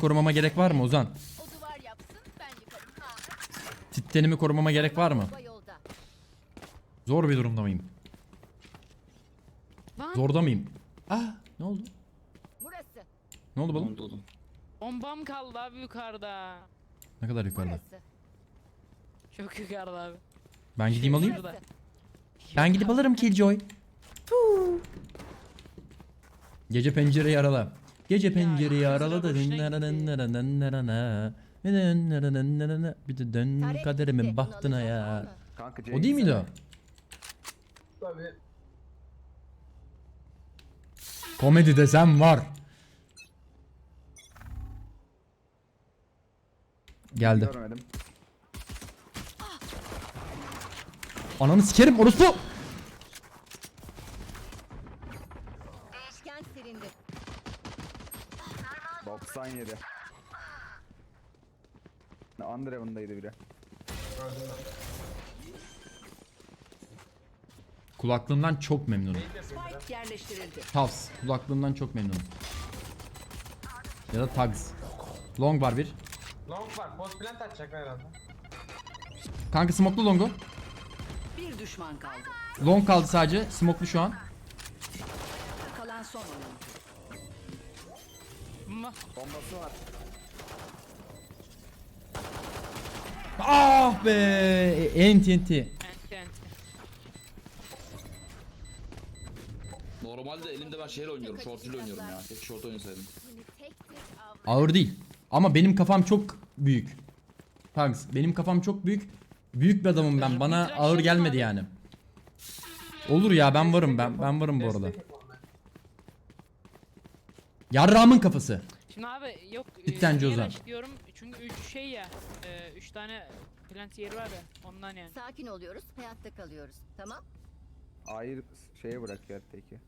korumama gerek var mı Ozan? Tittenimi korumama gerek var mı? Zor bir durumda mıyım? Zorda mıyım? Ah ne oldu? Burası. Ne oldu balım? Oldu bombam kaldı abi yukarıda. Ne kadar yukarıda? Burası. Çok yukarıda abi. Ben gideyim alayım. Şurada. Ben gidip alırım Killjoy. Tuu. Gece pencereyi arala. Gece pencereyi arala da. Bir de dön kaderimin bahtına ya. O değil miydi o? Tabii. Komedi desem var. Geldi. Görmedim. Ananı sikerim orospu. Değişken silindi. 97. Underhaven'daydı biri. Kulaklığımdan çok memnunum. Spike yerleştirildi. Tavs. Kulaklığımdan çok memnunum. Ya da Tags. Long var bir. Long var. Post plant atacak herhalde. Kanka smoklu longu. Bir düşman kaldı. Long kaldı sadece. Smoklu şu an. Kalan son oyun. Ma- Bombası var. Ah be. Enti enti. Enti enti. Normalde elimde ben şeyle oynuyorum. Short ile oynuyorum ya. Tek short oynasaydım. Ağır değil. Ama benim kafam çok büyük. Tags. Benim kafam çok büyük. Büyük bir adamım ben. Bana ağır gelmedi yani. Olur ya ben varım ben. Ben varım bu arada. Yarrağımın kafası. Şimdi abi yok. e, Bittenci niye Ozan. rush diyorum çünkü 3 şey ya. 3 tane plant yeri var ya ondan yani. Sakin oluyoruz, hayatta kalıyoruz. Tamam? Hayır şeye bırakıyor teki.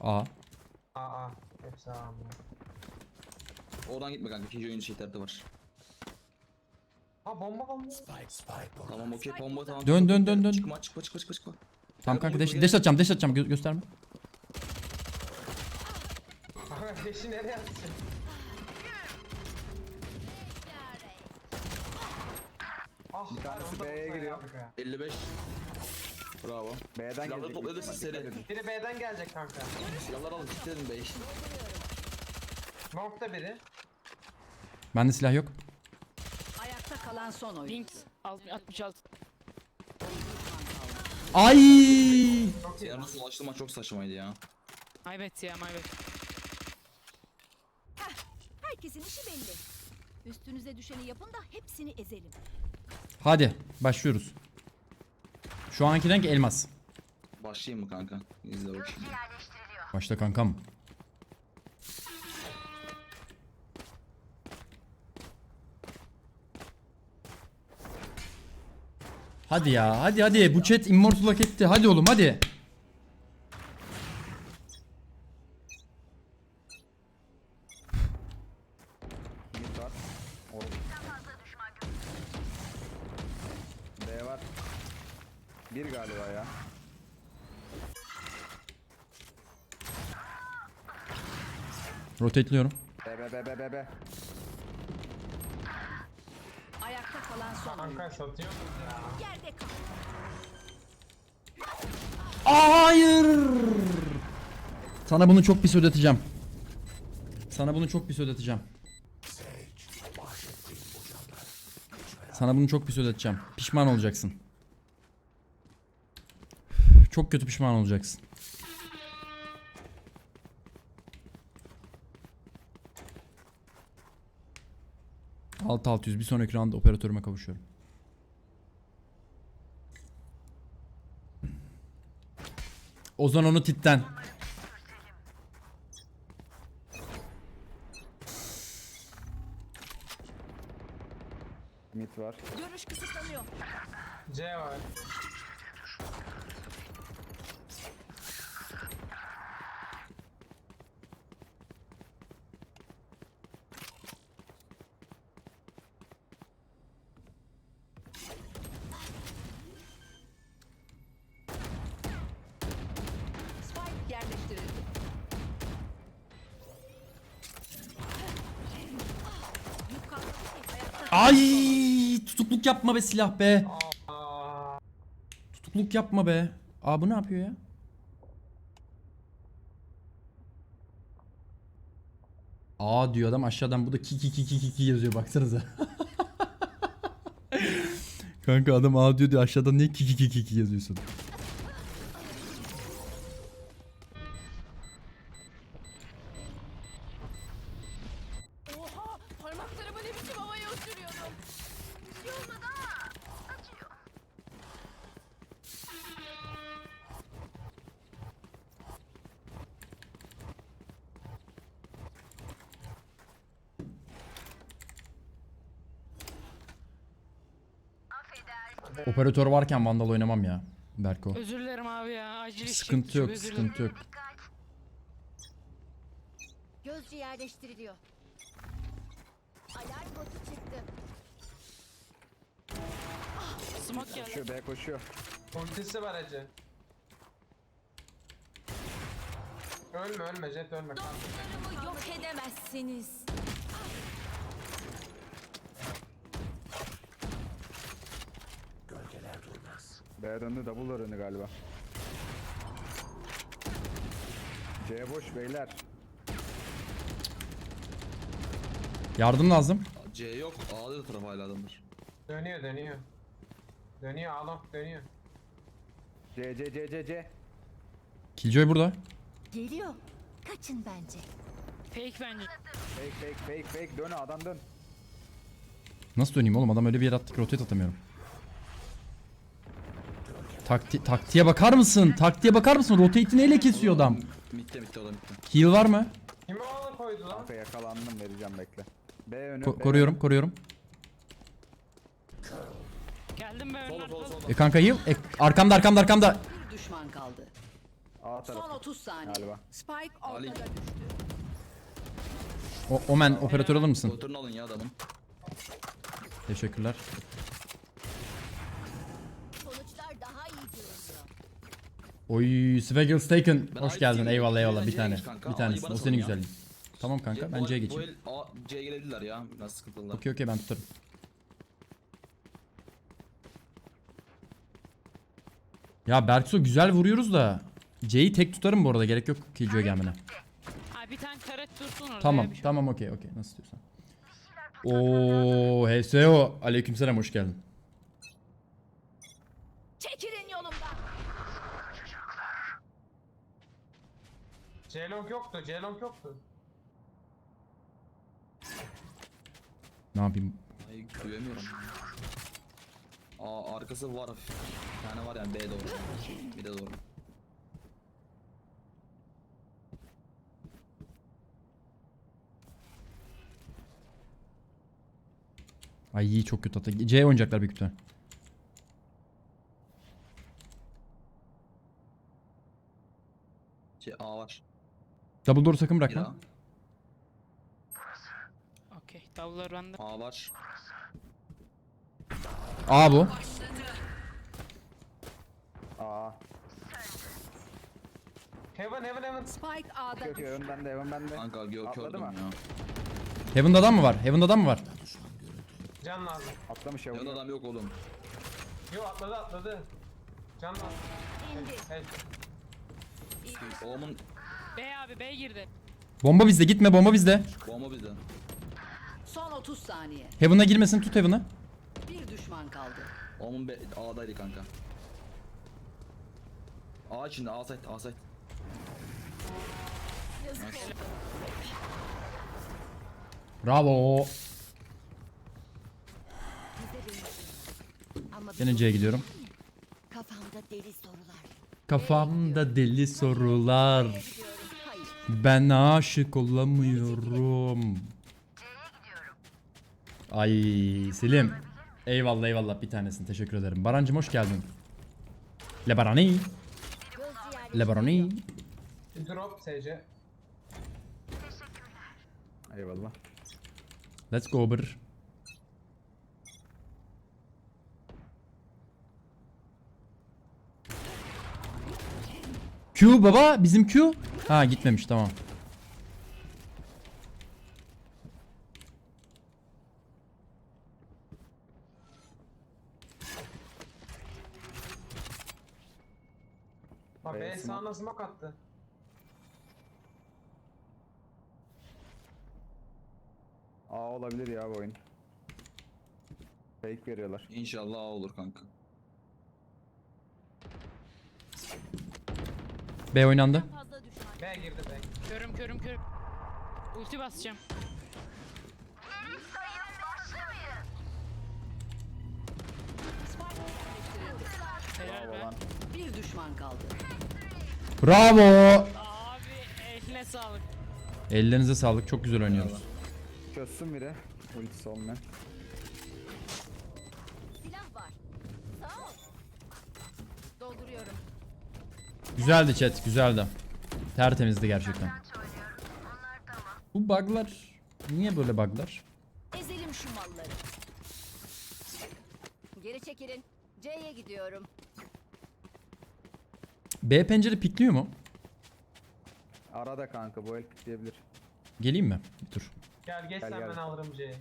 Aa. Aa. Hepsi A? Oradan gitme kanka. İkinci oyun şey tarafı var. Ha bomba bomba. Tamam okey. Bomba tamam. Dön, dön, dön, dön. Çıkma çıkma çıkma çıkma çıkma. Tamam kanka deş, deş atacağım deş atacağım Gö- gösterme. Kanka deşi nereye atacak? Ah, Bir tanesi B'ye giriyor. kanka. 55. Bravo. B'den Silahları gelecek. topladı Dikkat seri. Biri B'den gelecek kanka. Silahları alın. Kilitledim be. Long'da biri. Bende silah yok. Ayakta kalan son oyun. Link 66. Ay! İyi. Silahını ulaştırma çok saçmaydı ya. Maybet ya maybet. Herkesin işi belli. Üstünüze düşeni yapın da hepsini ezelim. Hadi başlıyoruz. Şu anki renk elmas. Başlayayım mı kanka? İzle bakayım. Başla kankam. Hadi ya hadi hadi bu chat immortal hak etti hadi oğlum hadi. B var. Bir galiba ya. Rotateliyorum. B B B B B B. Ayakta kalan son oyun. Kanka satıyor mu ya? Yerde kal. Hayır. Sana bunu çok pis ödeteceğim. Sana bunu çok pis ödeteceğim. Sana bunu çok pis ödeteceğim. Pişman olacaksın. Çok kötü pişman olacaksın. Alt alt yüz bir sonraki round operatörüme kavuşuyorum. Ozan onu titten. Mid var. Görüş kısıtlanıyor. C var. Yapma be silah be. Aa, Tutukluk yapma be. Aa bu ne yapıyor ya? Aa diyor adam aşağıdan bu da ki ki ki ki ki yazıyor baksanıza. Kanka adam A diyor diyor aşağıdan niye ki ki ki ki yazıyorsun? Operatör varken Vandal oynamam ya. Berko. Özür dilerim abi ya. Acil iş Sıkıntı yok, özür dilerim. sıkıntı yok. Gözcü yerleştiriliyor. Alarm botu çıktı. Smoke geldi. Koşuyor B koşuyor. ultisi var Ece. Ölme ölme Jet ölme. Dostlarımı yok edemezsiniz. B döndü double önü galiba. C boş beyler. Yardım lazım. C yok. A'da da taraf hala adamdır. Dönüyor dönüyor. Dönüyor Alon dönüyor. C C C C C. Killjoy burada. Geliyor. Kaçın bence. Fake bence. Fake fake fake fake dön adam dön. Nasıl döneyim oğlum adam öyle bir yere attık rotate atamıyorum. Takti taktiğe bakar mısın? Taktiğe bakar mısın? Rotate'i neyle kesiyor adam? Mitte mitte o da mitte. Heal var mı? Kim onu koydu lan? Kanka yakalandım vereceğim bekle. B önü. Ko- B koruyorum, koruyorum. Geldim ben Solu. E kanka heal. E, arkamda arkamda arkamda. Bir düşman kaldı. A Son tarafı 30 saniye. galiba. Spike Ali. ortada düştü. O Omen operatör alır mısın? Motorunu alın ya adamın. Teşekkürler. Sonuçlar daha iyi görünüyor. Oy, Sveggles taken. Hoş geldin. Eyvallah eyvallah bir tane. Bir tanesi. O senin güzelliğin. Tamam kanka ben C'ye geçeyim. C'ye gelebilirler ya. Biraz sıkıntılılar. Okey okey ben tutarım. Ya Berkso güzel vuruyoruz da C'yi tek tutarım bu arada gerek yok Killjoy'a gelmene. Bir tane taret dursun orada. Tamam şey tamam okey okey nasıl istiyorsan. Oo HSO aleykümselam hoş geldin. Çekilin yolumdan. Celong yoktu Celong yoktu. Ne yapayım? Ay güvemiyorum. Aa arkası var. Bir tane var yani B doğru. Bir de doğru. Ay iyi çok kötü hatta. C oynayacaklar büyük ihtimal. C A var. Double door sakın bırakma. daha. Okey. Davullar bende. A var. A bu. A. Heaven heaven heaven. Spike A'da Yok yok düştü. ön bende ön bende. Kanka gö Atladı kördüm mı? ya. Heaven'da adam mı var? Heaven'da adam mı var? Can lazım. Atlamış Yanında yavrum. adam yok oğlum. Yo atladı atladı. Can lazım. İndi. Hey. Oğlumun B abi B girdi. Bomba bizde gitme bomba bizde. bomba bizde. Son 30 saniye. Heaven'a girmesin tut Heaven'ı. Bir düşman kaldı. Oğlumun B A'daydı kanka. A içinde A site A site. Bravo. Ama C'ye gidiyorum. Kafamda deli sorular. Kafamda deli sorular. Ben aşık olamıyorum. Ay Selim. Eyvallah eyvallah bir tanesini teşekkür ederim. Barancım hoş geldin. Le Barani. Le. Barani. Drop SC. Eyvallah. Let's go bir. Q baba bizim Q. Ha gitmemiş tamam. Bak ben sağına smoke attı. A olabilir ya bu oyun. Fake veriyorlar. İnşallah A olur kanka. B oynandı. B girdi B. Körüm körüm körüm. Ulti basacağım. Helal Bravo be. lan. Bir düşman kaldı. Bravo. Abi eline sağlık. Ellerinize sağlık. Çok güzel oynuyoruz. Çözsün biri. Ultisi olmayan. Silah var. Sağ ol. Dolduruyorum. Güzeldi chat. Güzeldi. Tertemizdi gerçekten. Bu bug'lar niye böyle bug'lar? Ezelim şu malları. Geri çekilin. C'ye gidiyorum. B pencere pikliyor mu? Arada kanka bu el pikleyebilir. Geleyim mi? Bir tur. Gel geç Gel, sen gel. ben alırım C'yi.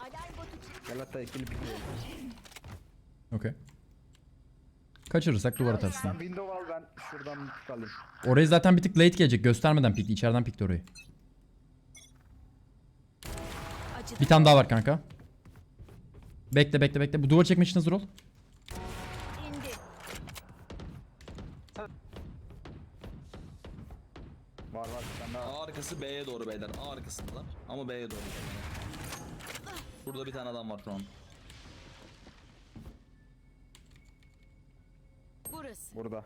Alarm botu. Gel hatta ikili pikleyelim. Okey. Kaçırırsak duvar Sen atarsın. window al ben şuradan pik alayım. Orayı zaten bir tık late gelecek. Göstermeden pikli. içeriden pikti orayı. Bir tane daha var kanka. Bekle bekle bekle. Bu duvar çekmek için hazır ol. İndi. Var var sen daha. A arkası B'ye doğru beyler. A arkasındalar. Ama B'ye doğru. Burada bir tane adam var şu an. Burası. Burada.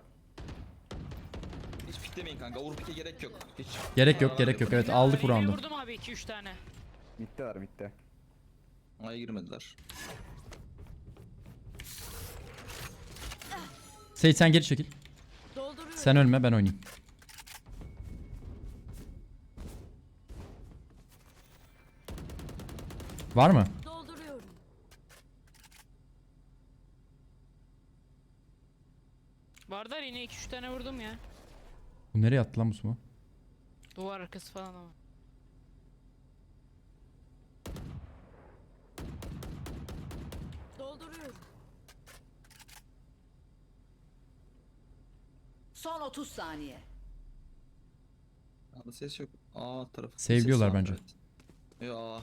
Hiç piklemeyin kanka. Vur pike gerek yok. Hiç. Gerek yok gerek yok. Evet aldık bu roundu. Vurdum abi 2-3 tane. Middeler midde. A'ya girmediler. Seyit sen geri çekil. Dolduruyorum. Sen ölme ben oynayayım. Var mı? 3 tane vurdum ya. Bu nereye attı lan bu smoke? Duvar arkası falan ama. Dolduruyorum. Son 30 saniye. Abi ses yok. A tarafı. Save bence. Ya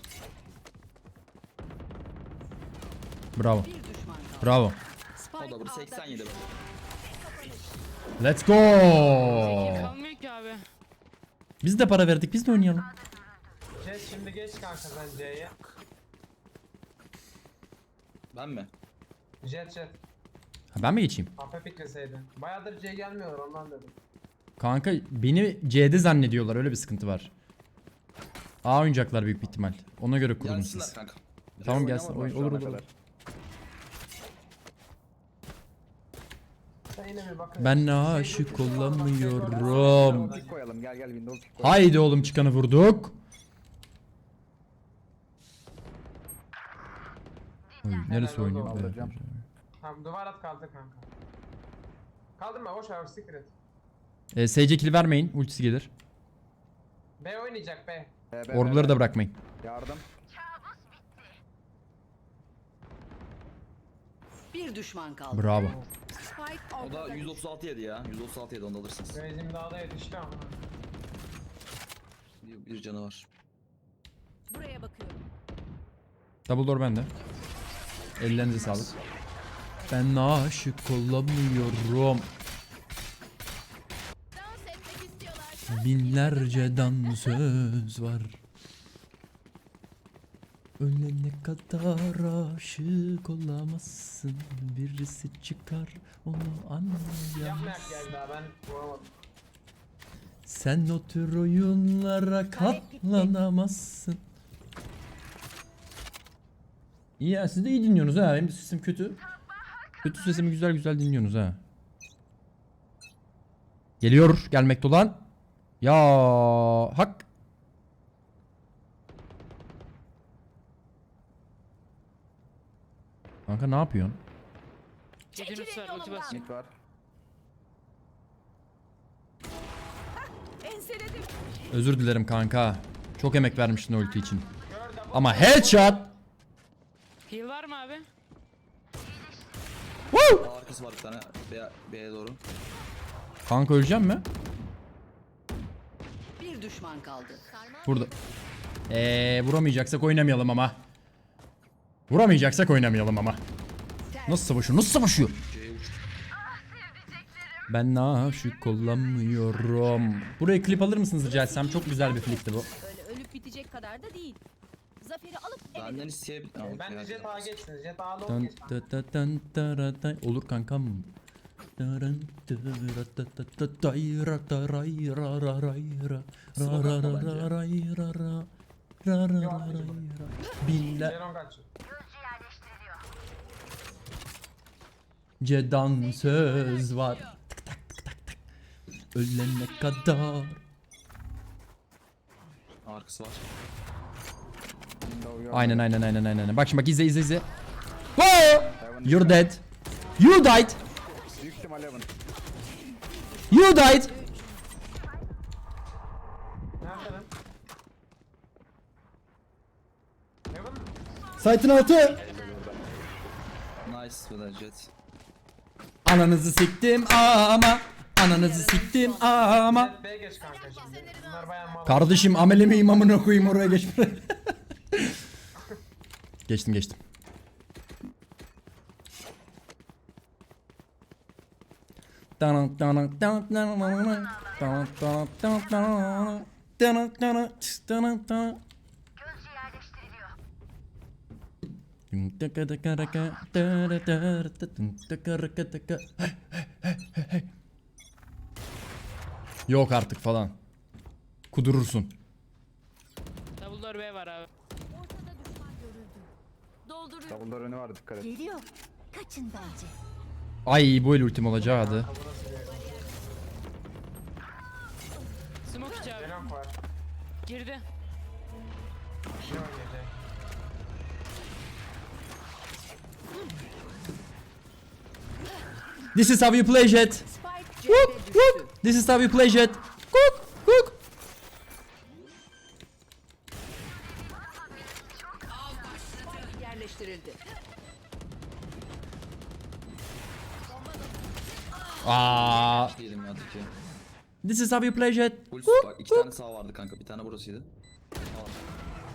Bravo. Bravo. Spike o da vur 87 bak. Let's go. Kalmıyor ki abi. Biz de para verdik biz de oynayalım. Jet şimdi geç kanka sen C'ye. Ben mi? Jet jet. Ha, ben mi geçeyim? AP pikleseydin. Bayağıdır C gelmiyorlar ondan dedim. Kanka beni C'de zannediyorlar öyle bir sıkıntı var. A oynayacaklar büyük bir ihtimal. Ona göre kurulun Gelsinler siz. kanka. Tamam gelsin. Oy- olur olur. olur. kadar. Sen yine bir bakın. Ben koyalım gel gel pik koyalım. Haydi oğlum çıkanı vurduk. Oy, neresi oynuyor? alacağım. Evet. Tamam duvar at kaldı kanka. Kaldırma boş ver siktir et. Ee, SC kill vermeyin. Ultisi gelir. B oynayacak B. Orbuları B. da bırakmayın. Yardım. Bir düşman kaldı. Bravo. Spike O da ortada. 136 yedi ya. 136 yedi onu da alırsınız. Bizim dağda yetişti ama. Bir, bir canı var. Buraya bakıyorum. Double door bende. Ellerinize sağlık. Ben aşık olamıyorum. Binlerce dansöz var. Ölene kadar aşık olamazsın. Birisi çıkar onu anlayamazsın. Sen o tür oyunlara katlanamazsın. İyi ya siz de iyi dinliyorsunuz ha. Benim sesim kötü. Kötü sesimi güzel güzel dinliyorsunuz ha. Geliyor gelmekte olan. Ya hak. Kanka ne yapıyorsun? Yedinus var ulti. Mid var. Enseledim. Özür dilerim kanka. Çok emek vermiştin ulti için. Ama headshot. Heal var mı abi? Woo! Arkası var bir tane. B, B'ye doğru. Kanka öleceğim mi? Bir düşman kaldı. Burada. Eee vuramayacaksak oynamayalım ama. Vuramayacaksak oynamayalım ama. Nasıl savaşıyor? Nasıl savaşıyor? Ben aşık kullanmıyorum. Buraya klip alır mısınız rica etsem? Çok güzel bir flipti bu. Öyle ölüp bitecek kadar da değil. Zaferi alıp Benden isteyebilir. Ben de jet A'ya geçsiniz. Jet. Olur kankam. Dırın dıra dı dı dı dayra da ray ra ra ray ra. Ra ra ra ra ray ra ra. Ra ra ra ray ra. Binler. Cedan söz var. Tık tak tık tak tık. Ölene kadar. A arkası var. Aynen aynen aynen aynen. Bak şimdi bak izle izle izle. Whoa! You're dead. You died. You died. Site'ın altı. Nice with that jet. Ananızı siktim ama. Ananızı siktim ama. B'ye geç kanka şimdi. Bunlar bayağı mal. Kardeşim amele miyim amına koyayım oraya geçme. geçtim geçtim. Yok artık falan. Kudurursun. Door B var abi. ortada düşman görüldü. Dolduruyor. Door önü var dikkat et. Geliyor. Kaçın bence. Ay bu el ultim olacaktı. Smoke içi abi. Jeron var. Girdi. Jeron gelecek. This is how you play jet. Düştü. whoop. This is how you play jet. Cook, cook. Aa, ya this is how you play jet. Full Cook, bak iki cook. tane sağ vardı kanka. Bir tane burasıydı.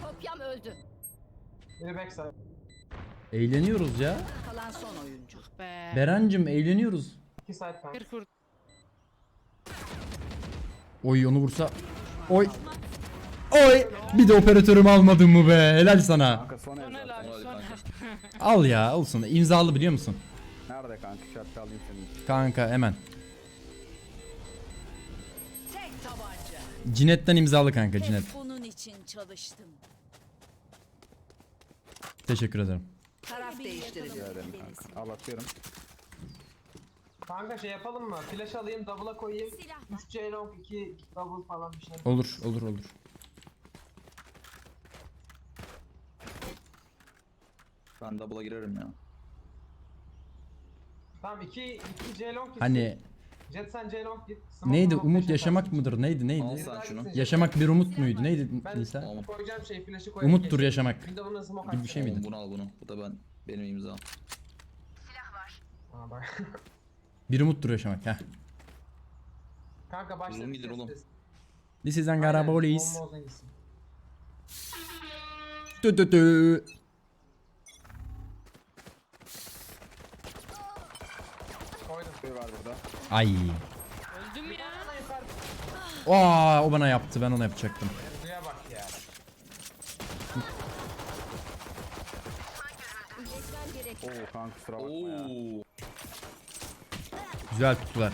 Kopyam öldü. Biri backside. Eğleniyoruz ya. Kalan son oyuncu. Be. Berancım eğleniyoruz. İki side kanka. 40 vurdu. Oy onu vursa. Oy. Oy. Bir de operatörümü almadın mı be? Helal sana. Kanka son ev Son el zaten. abi Hadi son el. kanka. Al ya olsun. İmzalı biliyor musun? Nerede kanka? Şartı alayım senin. Kanka hemen. Tek tabanca. Cinetten imzalı kanka Cinet. Hep bunun için çalıştım. Teşekkür ederim. Taraf değiştiriliyor. Rica ederim kanka. Al atıyorum. Kanka şey yapalım mı? Flash alayım, double'a koyayım. Silah 3 C long, 2 double falan bir şey. Olur olur olur. Ben double'a girerim ya. Tamam 2 2 C long gitsin. Hani Jet sen C long git. Smoke neydi smoke umut yaşamak atarsın. mıdır neydi Al neydi? sen şunu. Yaşamak bir umut muydu neydi Ben Nisa? Tamam. koyacağım şey flash'ı koyayım. Umuttur yaşamak. Smoke Gibi bir şey atsana. miydi? Oğlum bunu al bunu. Bu da ben. Benim imzam. Aa, bak. Bir umuttur yaşamak. Heh. Kanka başla. Uzun gidir oğlum. This is Ankara Bolis. Bomba uzun gitsin. Tü tü tü. Koydum. Bir var burada. Ay. Öldüm ya. Aa, o bana yaptı ben ona yapacaktım. Suya bak ya. Oo kanka kusura bakma ya. Oo. Güzel tuttular.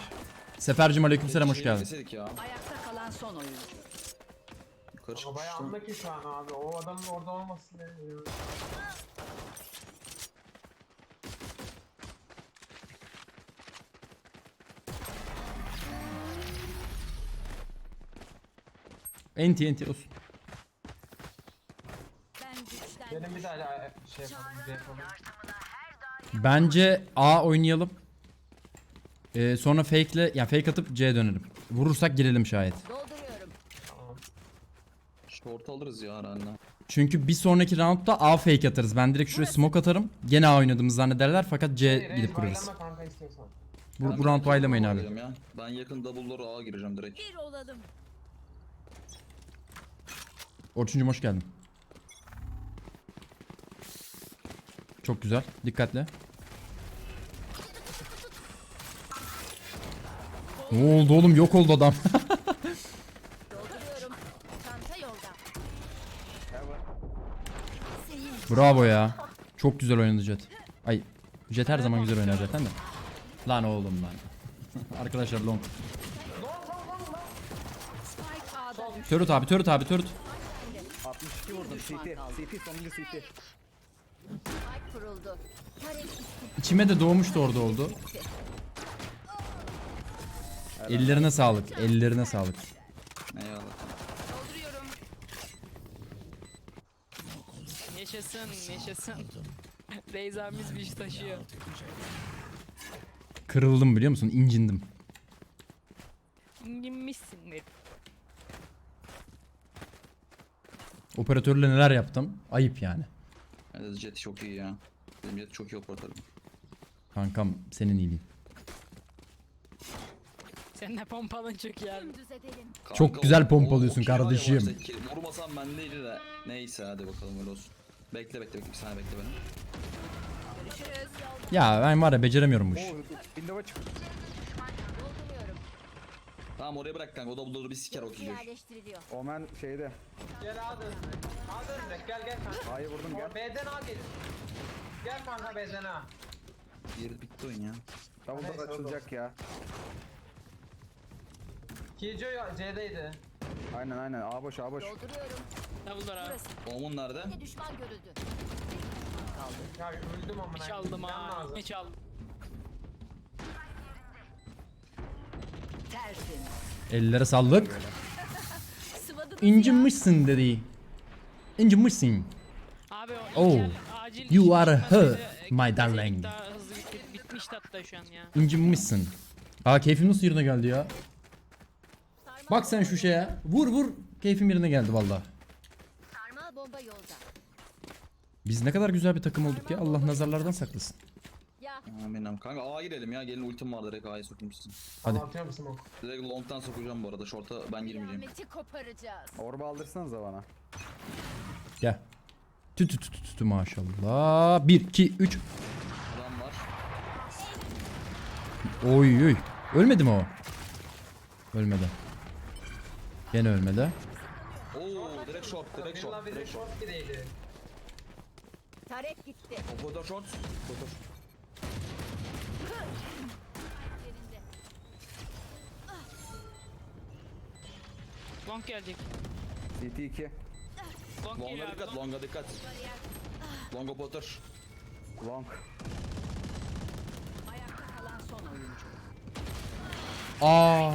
Sefercim aleykümselam hoş geldin. ya. Ayakta kalan son oyuncu. Yukarı bayağı çıkmıştım. anla ki şu an abi. O adamın orada olması Enti enti olsun. Benim bir daha şey yapalım. Bir yapalım. Bence A oynayalım. Ee, sonra fake'le yani fake atıp C dönelim. Vurursak girelim şayet. dolduruyorum. Short alırız ya herhalde. Çünkü bir sonraki roundda A fake atarız. Ben direkt şuraya smoke atarım. Gene A oynadığımızı zannederler fakat C Reis, gidip kurarız. baylama kanka istiyorsan. Bu, bu round baylamayın double abi. Ya. Ben yakın double door A'ya gireceğim direkt. Bir olalım. Orçuncum hoş geldin. Çok güzel. Dikkatli. Ne oldu oğlum? Yok oldu adam. Bravo ya. Çok güzel oynadı Jet. Ay Jet her zaman güzel oynar zaten de. Lan oğlum lan. Arkadaşlar long. Turret abi, turret abi, turret. 62 vurdum. düşman CT. kaldı. CT sonuncu CT. Spike kuruldu. Tarek İçime de doğmuştu orada oldu. Ellerine sağlık, ellerine sağlık. Eyvallah. Dolduruyorum. Yaşasın, yaşasın. Reis abimiz bir iş taşıyor. Kırıldım biliyor musun? İncindim. İnginmişsindir. Operatörle neler yaptım? Ayıp yani. Evet jet çok iyi ya. Benim jet çok iyi operatörüm. Kankam senin iyiliğin. Sen de pompalın çok iyi abi. edelim. Çok Kanka, güzel o- pompalıyorsun o- o kill var ya kardeşim. baştaki, Vurmasam bendeydi de. Neyse hadi bakalım öyle olsun. Bekle bekle bekle bir saniye bekle beni. Ya ben var ya beceremiyorum bu işi. Oo window'a çık. Tamam oraya bırak kanka o da bulur bir siker o kill. yerleştiriliyor. Omen şeyde. Gel A dönüne. A. Gel gel kanka. A'yı vurdum gel. B'den A gelir. Gel kanka B'den A. Yeri bitti oyun ya. Double Neyse, açılacak ya. Killjoy C'deydi. Aynen aynen. A boş A boş. Dolduruyorum. Double abi. Burası. Omun nerede? Bir de düşman görüldü. Ya öldüm amına. Hiç aldım Can ha. lazım. Hiç aldım. Ellere sallık. İncinmişsin dedi. İncinmişsin. Abi o Oh, acil you are her, my darling. Daha hızlı bitti, bitmişti hatta şu an ya. İncinmişsin. Aa keyfim nasıl yerine geldi ya? Bak sen şu şeye. Vur vur. Keyfim yerine geldi valla. Sarmal bomba yolda. Biz ne kadar güzel bir takım olduk ya. Allah nazarlardan saklasın. Ya Aminim. Kanka A'ya girelim ya. Gelin ultim var direkt A'ya sizin. Hadi. Atıyor musun o? Direkt long'tan sokacağım bu arada. Short'a ben girmeyeceğim. kıyameti koparacağız. Orba aldırsanıza bana. Gel. Tü tü tü tü tü maşallah. 1 2 3. Adam var. Oy oy. Ölmedi mi o? Ölmedi. Gene ölmedi. Oo direkt short direkt short direkt short. short gideydi. Tarek gitti. Operatör short. Operatör. Yerinde. Long gelecek. CT 2. Long geliyor Longa abi. dikkat long. longa dikkat. Long operatör. Long. Ayakta kalan son oyuncu. Aa.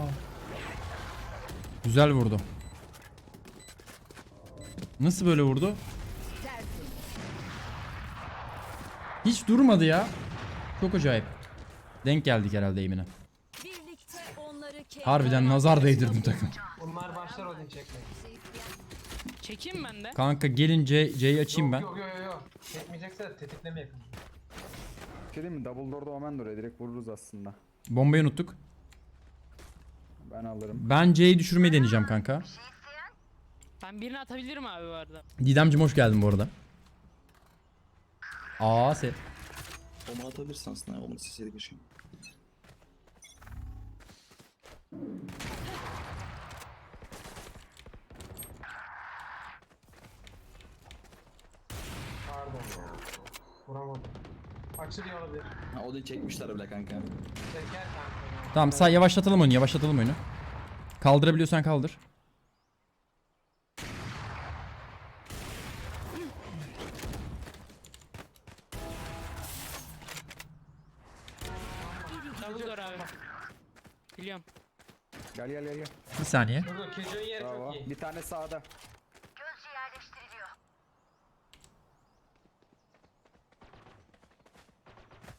Güzel vurdu. Nasıl böyle vurdu? Hiç durmadı ya. Çok acayip. Denk geldik herhalde eğimine. Birlikte onları ke- Harbiden nazar değdirdim takım. Odin çekmeye. Çekeyim ben de. Kanka gelin C, C'yi açayım ben. Yok yok yok yok. Çekmeyecekse tetikleme yakın. Bir şey diyeyim mi? Double door'da Omen duruyor. Direkt vururuz aslında. Bombayı unuttuk. Ben alırım. Ben C'yi düşürmeyi deneyeceğim kanka. Ben birini atabilirim abi bu arada. Didemcim hoş geldin bu arada. Aa se. Onu atabilirsin aslında. Onu sesleri geçeyim. Pardon ya. Vuramadım. Açılıyor olabilir. Ha o da çekmişler bile kanka. Çeker kanka. Tamam sağ yavaşlatalım oyunu yavaşlatalım oyunu. Kaldırabiliyorsan kaldır. Double door abi. Biliyorum. Gel gel gel gel. Bir saniye. Dur Killjoy'un yeri Bravo. çok iyi. Bir tane sağda.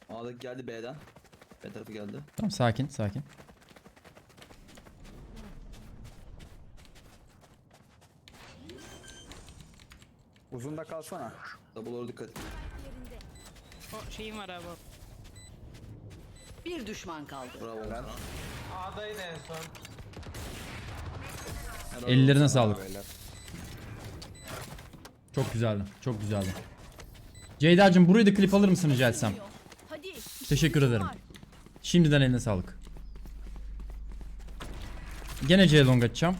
A'daki geldi B'den. B tarafı geldi. Tamam sakin sakin. Uzunda kalsana. Double door dikkat. O şeyim var abi. Bir düşman kaldı. Bravo sana. A'daydı en son. Helal Ellerine olsun. sağlık. Beyler. Çok güzeldi. Çok güzeldi. Ceyda'cığım burayı da klip alır mısın rica etsem? Teşekkür ederim. Şimdiden eline sağlık. Gene C long açacağım.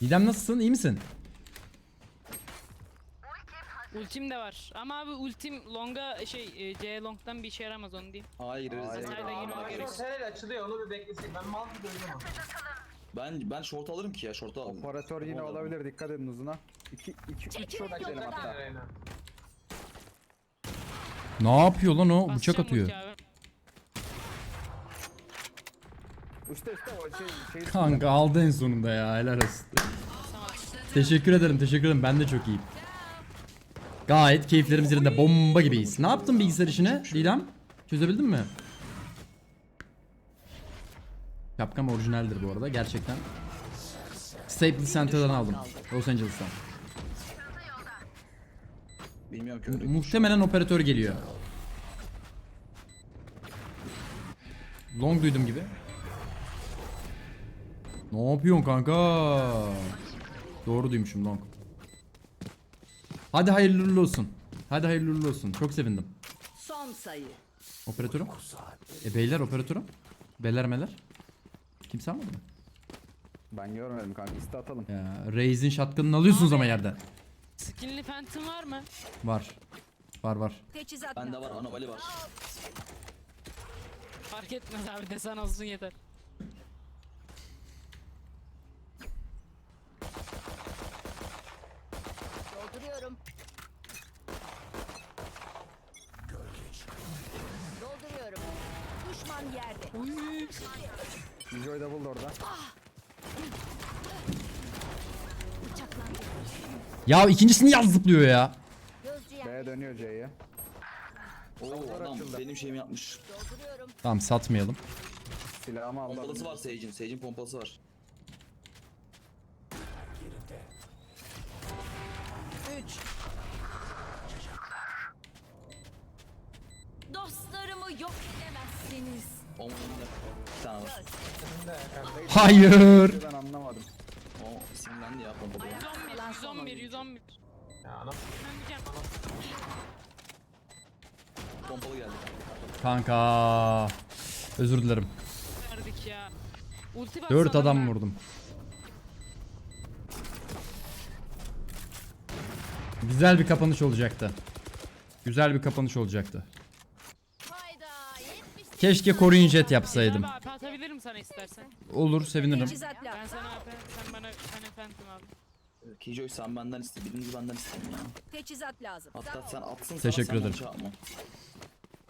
Didem nasılsın? İyi misin? Ultim de var. Ama abi ultim longa şey e, C long'dan bir işe yaramaz onu diyeyim. Hayır. Hayır. Hayır. Hayır, A'da hayır. short herhalde açılıyor onu bir beklesek. Ben mal gibi öldüm. Ben ben short alırım ki ya short alırım. Operatör yine Tamam, olabilir. Dikkat edin uzuna. 2 2 3 short gidelim hatta. Ne yapıyor lan o? Bıçak Basacağım atıyor. ulti abi. O şey şey Kanka aldı en sonunda ya helal olsun. teşekkür ederim teşekkür ederim ben de çok iyiyim. Gayet keyiflerimiz yerinde bomba gibiyiz. Ne yaptın bilgisayar işine Didem? Çözebildin mi? Capcom orijinaldir bu arada gerçekten. Staples Center'dan aldım. Los Angeles'tan. Bilmiyorum ki. Muhtemelen operatör geliyor. Long duydum gibi. Ne yapıyorsun kanka? Doğru duymuşum long. Hadi hayırlı uğurlu olsun. Hadi hayırlı uğurlu olsun. Çok sevindim. Son sayı. Operatörüm. E beyler operatörüm. Beyler meler. Kimse almadı mı? Ben görmedim kanka. İste atalım. Ya Raze'in shotgun'ını alıyorsunuz ama yerden. Skinli phantom var mı? Var. Var var. Teçhizat Bende var anomali var. Fark etmez abi desen olsun yeter. Dolduruyorum. Dolduruyorum. Düşman yerde. Enjoy double da orada. Bıçaklandı. Ya ikincisini yaz zıplıyor ya. B'ye dönüyor C'ye. Oo adam benim şeyimi yapmış. Tamam satmayalım. Silahımı aldı. Pompalısı var Sage'in. Sage'in pompalısı var. Üç. Dostlarımı yok edemezsiniz. Onun önünde. Bir tane var. Hayır. Ben anlamadım. O sinirlendi ya pompalı. 111, 111, 111. Ya nasıl? Ben diyeceğim. Pompalı geldi. Kanka. Özür dilerim. Verdik ya. Ulti bak 4 sana adam ben. vurdum. Güzel bir kapanış olacaktı. Güzel bir kapanış olacaktı. Hayda. 70 Keşke koruyun jet yapsaydım. AP atabilirim sana istersen. Olur sevinirim. Ben sana AP, sen bana tane phantom al. Killjoy sen benden iste. Birinci benden isteyeyim ya. Teçhizat lazım. Hatta sen atsın Teşekkür sana, sen ederim. bana çarpma.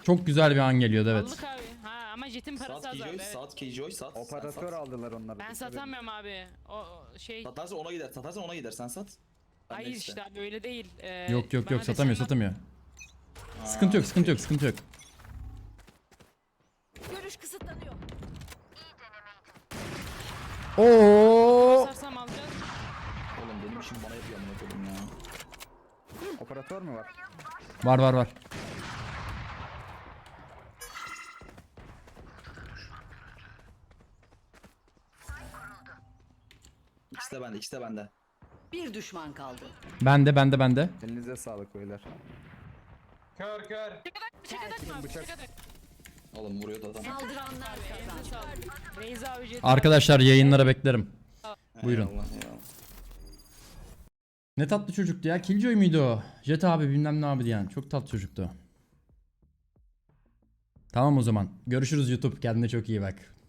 Çok güzel bir an geliyordu evet. Aldık abi. Ha ama jetin parası Saat az abi. Killjoy, Evet. saat Killjoy, saat. sen Operatör sat. aldılar onları. Ben satamıyorum abi. O, o şey. Satarsa ona gider, satarsan ona gider. Sen sat. Benden Hayır iste. işte abi öyle değil. Ee, Yok yok bana yok satamıyor desen- satamıyor. Aa, Sıkıntı yok sıkıntı yok sıkıntı yok. Görüş kısıtlanıyor. Oo. Basarsam alacağız. Oğlum benim işim bana yapıyor amına koyayım ya. Operatör mü var? Var var var. İkisi de bende, ikisi de bende. Bir düşman kaldı. Bende bende bende. Elinize sağlık beyler. Kör kör. Bıçak Oğlum vuruyor da adam. Saldıranlar kazandı. Reyza. Arkadaşlar yayınlara beklerim. Buyurun. Eyvallah, eyvallah. Ne tatlı çocuktu ya. Killjoy muydu o? Jet abi bilmem ne abi diyen. Çok tatlı çocuktu. Tamam o zaman. Görüşürüz YouTube. Kendine çok iyi bak.